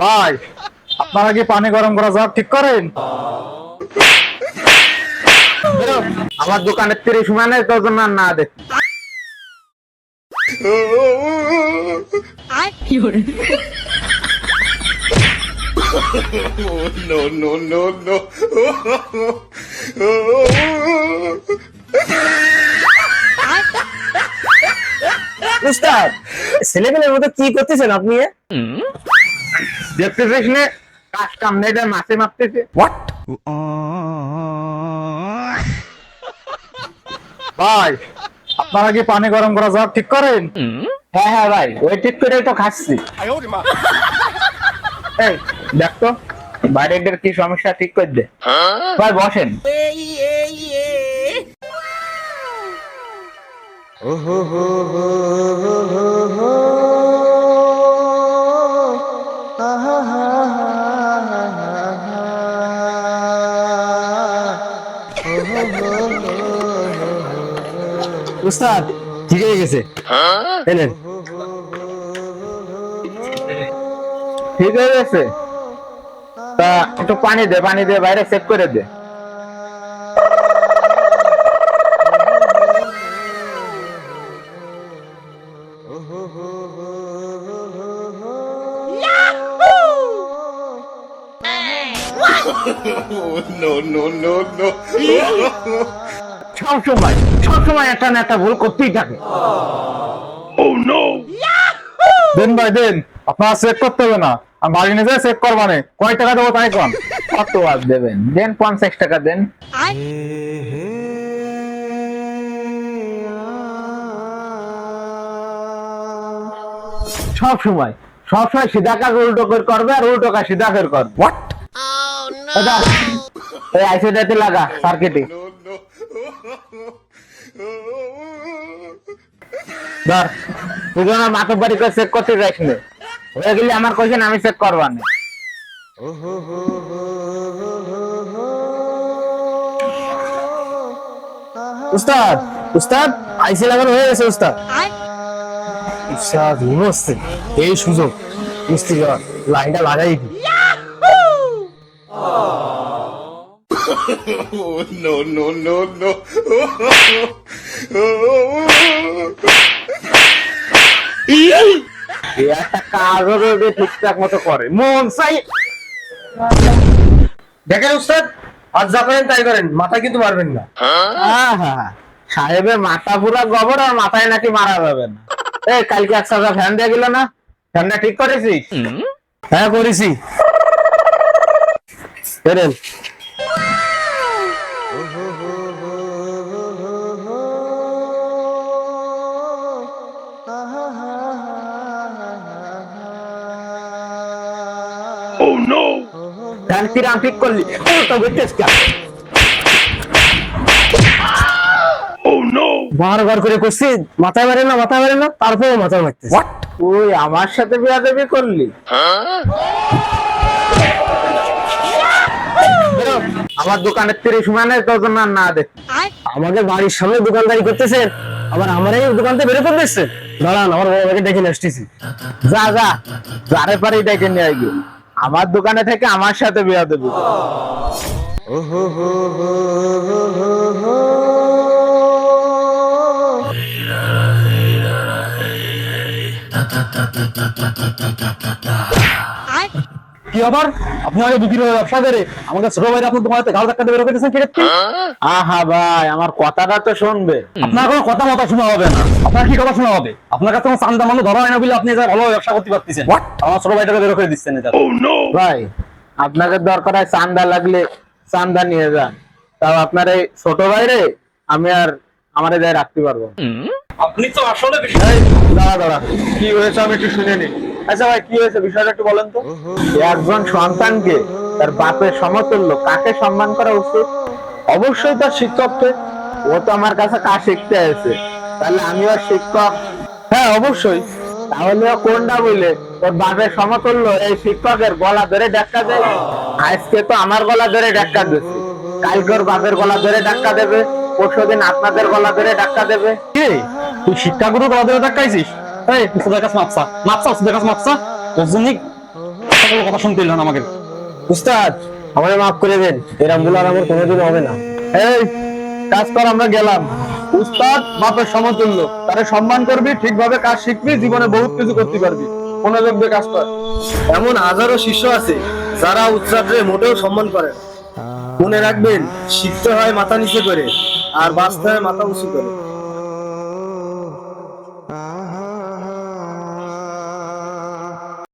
ভাই আপনারা কি পানি গরম করা জগ ঠিক করেন? আমার দোকানের তিরিশ মানে তোর জন্য আর না দে। no, no, no, no. ছেলেমেয়ের মতো কি করতেছেন আপনি? দেখতেছিস নে? কাজ কাম নেই মাছে মারতেছে। ভাই আপনারা কি পানি গরম করা জগ ঠিক করেন? হ্যাঁ হ্যাঁ ভাই ওই ঠিক করে তো খাচ্ছি। এই দেখ তো বাইরের কি সমস্যা ঠিক করে দে। ভাই বসেন। উস্তাদ ঠিক হয়ে গেছে। এলেন ঠিক হয়ে গেছে। তা একটু পানি দে পানি দে বাইরে চেক করে দে। No, no, no, no. সব সময়। সব সময় একটা না একটা ভুল করতেই থাকে। দেন ভাই দেন আপনারা চেক করতে হবে না। আর বাড়ি নিয়ে চেক করবানে কয় টাকা দেবো তাই কন? কত আর দেবেন? দেন পঞ্চাশ টাকা দেন। সব সময় সব সময় সিধা কাজ উল্টো করে করবে আর উল্টো কাজ সিধা করে করবে। হোয়াট এই আইসিটাতে লাগা সার্কিটে ধর তুই যেন মাথা বাড়ি করে চেক করতে যাইস না হয়ে গেলে আমার কোয়েশন আমি চেক করবা না উস্তাদ উস্তাদ, আইসি লাগানো হয়ে গেছে, উস্তাদ। উস্তাদ ঘুমোচ্ছে এই সুযোগ। মিস্ত্রি লাইনটা লাগাই দি Oh, no, no, no, no. একটা কাজও যদি ঠিকঠাক মতো করে। মন চাই দেখেন উস্তাদ আজ যা করেন তাই করেন মাথা কিন্তু মারবেন না। সাহেবের মাথা পুরা গোবর আর মাথায় নাকি মারা যাবে না। এই কালকে ফ্যান দিয়ে গেল না? ফ্যানটা ঠিক করেছিস? হ্যাঁ করেছি। করেন ফ্যান কিরাম ঠিক করলি। ও তো কেন বার বার করে করছি মাথায় মারে না মাথায় মারে না তারপরেও মাথায় মারতেছে তুই আমার সাথে বিয়া দেবি করলি আমার দোকানের তিরিশ মানে তোর জন্য আর না দে আমাকে বাড়ির সামনে দোকানদারি করতেছেন আবার আমার এই দোকান থেকে বেরো করতেছে দাঁড়ান আমার বড় ভাইকে ডেকে নিয়ে আসতেছি যা যা যারে পারি ডেকে নিয়ে আইবি আমার দোকানে থেকে আমার সাথে বিয়া দেবি কি আবার আপনি আগে বিক্রি হয়ে ব্যবসা করে আমাকে ছোট ভাইরা আপনার দোকানে ঘাড় ধাক্কা দিয়ে বেরো করতেছেন কি আহা ভাই আমার কথাটা তো শুনবে। আপনার কোনো কথা মতো শোনা হবে না। আপনার কি কথা শোনা হবে? আপনার কাছে কোনো চান্দা মানুষ ধরা হয় না বলে আপনি যা ভালো ব্যবসা করতে পারতেছেন। আমার ছোট ভাইটাকে বেরো করে দিচ্ছেন ভাই আপনাকে দরকার হয় চান্দা লাগলে চান্দা নিয়ে যান। তাও আপনার এই ছোট ভাইরে আমি আর আমার যাই রাখতে পারব আপনি তো আসলে দাঁড়া দাঁড়া। কি হয়েছে আমি একটু শুনে নি। আচ্ছা ভাই কি হয়েছে? বিষয়টা একটু বলেন তো। একজন সন্তানকে তার বাপের সমতুল্য কাকে সম্মান করা উচিত? অবশ্যই তার শিক্ষককে। ও তো আমার কাছে কাজ শিখতে এসেছে। তাহলে আমিও শিক্ষক। হ্যাঁ অবশ্যই। তাহলে কোনটা বলে? ওর বাপের সমতুল্য এই শিক্ষকের গলা ধরে ডাক্কা দেয় আজকে তো আমার গলা ধরে ডাক্কা দিচ্ছে কালকে ওর বাপের গলা ধরে ডাক্কা দেবে। পরশু দিন আপনাদের গলা ধরে ডাক্কা দেবে। কি? তুই শিক্ষাগুরু গলা ধরে ধাক্কাইছিস এই কাছে মাপসা। মাপসা কাছে মাপসা? তোর জন্য সকল কথা শুনতে আমাকে। উস্তাদ আমাকে মাফ করে দেন। এরম ভুল আর আমার কোনোদিন হবে না। এই কাজ কর আমরা গেলাম। উস্তাদ বাপের সমতুল্য। তারে সম্মান করবি ঠিকভাবে কাজ শিখবি জীবনে বহুত কিছু করতে পারবি। মনোযোগ দিয়ে কাজ কর। এমন হাজারো শিষ্য আছে যারা উস্তাদরে মোটেও সম্মান করে মনে রাখবেন শিখতে হয় মাথা নিচে করে আর বাঁচতে হয় মাথা উঁচু করে।